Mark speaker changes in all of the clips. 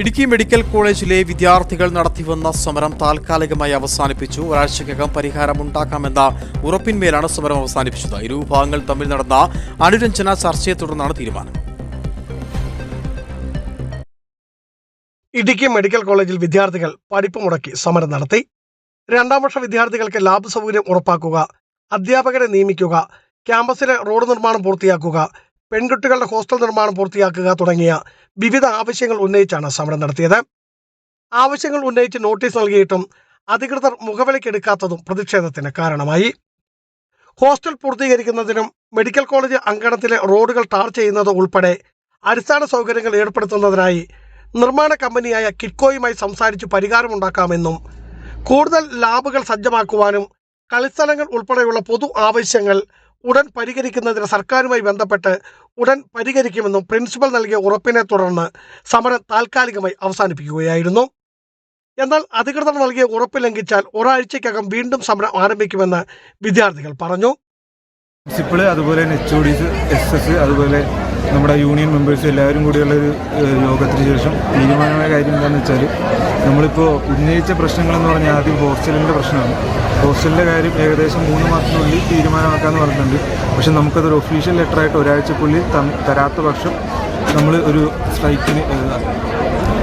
Speaker 1: Idukki medical കോളേജിലെ വിദ്യാർത്ഥികൾ നടത്തിവന്ന സമരം താൽക്കാലികമായി അവസാനിപ്പിച്ചു. ഒരാഴ്ചയ്ക്കകം പരിഹാരമുണ്ടാക്കാമെന്ന ഉറപ്പിന്മേലാണ് സമരം അവസാനിപ്പിച്ചത്. ഇരു വിഭാഗങ്ങൾ തമ്മിൽ നടന്ന അനുരഞ്ജന ചർച്ചയെ തുടർന്നാണ് തീരുമാനം.
Speaker 2: ഇടുക്കി മെഡിക്കൽ കോളേജിൽ വിദ്യാർത്ഥികൾ പഠിപ്പ് മുടക്കി സമരം നടത്തി. രണ്ടാം വർഷ വിദ്യാർത്ഥികൾക്ക് ലാബ് സൗകര്യം ഉറപ്പാക്കുക അധ്യാപകരെ നിയമിക്കുക ക്യാമ്പസിലെ റോഡ് നിർമ്മാണം പൂർത്തിയാക്കുക പെൺകുട്ടികളുടെ ഹോസ്റ്റൽ നിർമ്മാണം പൂർത്തിയാക്കുക തുടങ്ങിയ വിവിധ ആവശ്യങ്ങൾ ഉന്നയിച്ചാണ് സമരം നടത്തിയത്. ആവശ്യങ്ങൾ ഉന്നയിച്ച് നോട്ടീസ് നൽകിയിട്ടും അധികൃതർ മുഖവിലക്കെടുക്കാത്തതും പ്രതിഷേധത്തിന് കാരണമായി. ഹോസ്റ്റൽ പൂർത്തീകരിക്കുന്നതിനും മെഡിക്കൽ കോളേജ് അങ്കണത്തിലെ റോഡുകൾ ടാർ ചെയ്യുന്നത് ഉൾപ്പെടെ അടിസ്ഥാന സൗകര്യങ്ങൾ ഏർപ്പെടുത്തുന്നതിനായി നിർമ്മാണ കമ്പനിയായ കിറ്റ്കോയുമായി സംസാരിച്ച് പരിഹാരമുണ്ടാക്കാമെന്നും കൂടുതൽ ലാബുകൾ സജ്ജമാക്കുവാനും കളിസ്ഥലങ്ങൾ ഉൾപ്പെടെയുള്ള പൊതു ആവശ്യങ്ങൾ ഉടൻ പരിഹരിക്കുന്നതിന് സർക്കാരുമായി ബന്ധപ്പെട്ട് ഉടൻ പരിഹരിക്കുമെന്നും പ്രിൻസിപ്പൽ നൽകിയ ഉറപ്പിനെ തുടർന്ന് സമരം താൽക്കാലികമായി അവസാനിപ്പിക്കുകയായിരുന്നു. എന്നാൽ അധികൃതർ നൽകിയ ഉറപ്പ് ലംഘിച്ചാൽ ഒരാഴ്ചയ്ക്കകം വീണ്ടും സമരം ആരംഭിക്കുമെന്ന് വിദ്യാർത്ഥികൾ പറഞ്ഞു.
Speaker 3: പ്രിൻസിപ്പൾ അതുപോലെ H O D S S അതുപോലെ നമ്മുടെ യൂണിയൻ മെമ്പേഴ്സ് എല്ലാവരും കൂടിയുള്ള ഒരു യോഗത്തിന് ശേഷം തീരുമാനമായ കാര്യം എന്താണെന്ന് വെച്ചാൽ നമ്മളിപ്പോൾ ഉന്നയിച്ച പ്രശ്നങ്ങളെന്ന് പറഞ്ഞാൽ ആദ്യം ഹോസ്റ്റലിന്റെ പ്രശ്നമാണ്. ഹോസ്റ്റലിന്റെ കാര്യം ഏകദേശം മൂന്ന് മാസത്തിനുള്ളിൽ തീരുമാനമാക്കാമെന്ന് പറഞ്ഞിട്ടുണ്ട്. പക്ഷെ നമുക്കതൊരു ഒഫീഷ്യൽ ലെറ്ററായിട്ട് ഒരാഴ്ചക്കുള്ളിൽ തരാത്ത പക്ഷം നമ്മൾ ഒരു സ്ട്രൈക്കിന്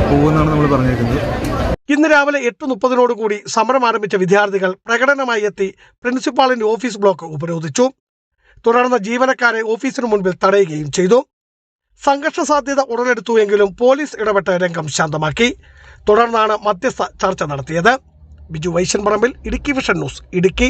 Speaker 3: പോകുമെന്നാണ് നമ്മൾ പറഞ്ഞിരിക്കുന്നത്
Speaker 2: ഇന്ന് രാവിലെ എട്ട് മുപ്പതിനോടുകൂടി സമരം ആരംഭിച്ച വിദ്യാർത്ഥികൾ പ്രകടനമായി എത്തി പ്രിൻസിപ്പാളിന്റെ ഓഫീസ് ബ്ലോക്ക് ഉപരോധിച്ചു. തുടർന്ന് ജീവനക്കാരെ ഓഫീസിന് മുൻപിൽ തടയുകയും ചെയ്തു. സംഘർഷ സാധ്യത ഉടലെടുത്തുവെങ്കിലും പോലീസ് ഇടപെട്ട് രംഗം ശാന്തമാക്കി. തുടർന്നാണ് മധ്യസ്ഥ ചർച്ച നടത്തിയത്. Biju Vaishan Parambil Idukki vision news Idukki.